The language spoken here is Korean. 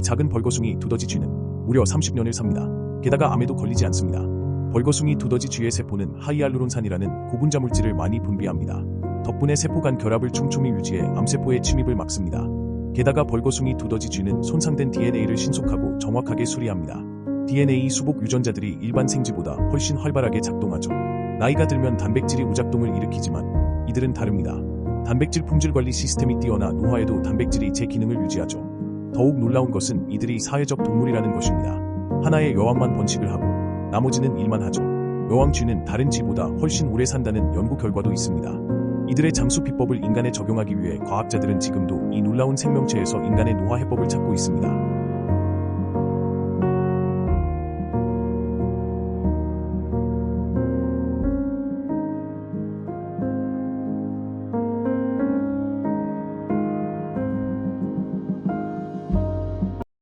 이 작은 벌거숭이 두더지 쥐는 무려 30년을 삽니다. 게다가 암에도 걸리지 않습니다. 벌거숭이 두더지 쥐의 세포는 하이알루론산이라는 고분자 물질을 많이 분비합니다. 덕분에 세포 간 결합을 촘촘히 유지해 암세포의 침입을 막습니다. 게다가 벌거숭이 두더지 쥐는 손상된 DNA를 신속하고 정확하게 수리합니다. DNA 수복 유전자들이 일반 생쥐보다 훨씬 활발하게 작동하죠. 나이가 들면 단백질이 우작동을 일으키지만 이들은 다릅니다. 단백질 품질 관리 시스템이 뛰어나 노화에도 단백질이 제 기능을 유지하죠. 더욱 놀라운 것은 이들이 사회적 동물이라는 것입니다. 하나의 여왕만 번식을 하고 나머지는 일만 하죠. 여왕 쥐는 다른 쥐보다 훨씬 오래 산다는 연구 결과도 있습니다. 이들의 잠수 비법을 인간에 적용하기 위해 과학자들은 지금도 이 놀라운 생명체에서 인간의 노화 해법을 찾고 있습니다.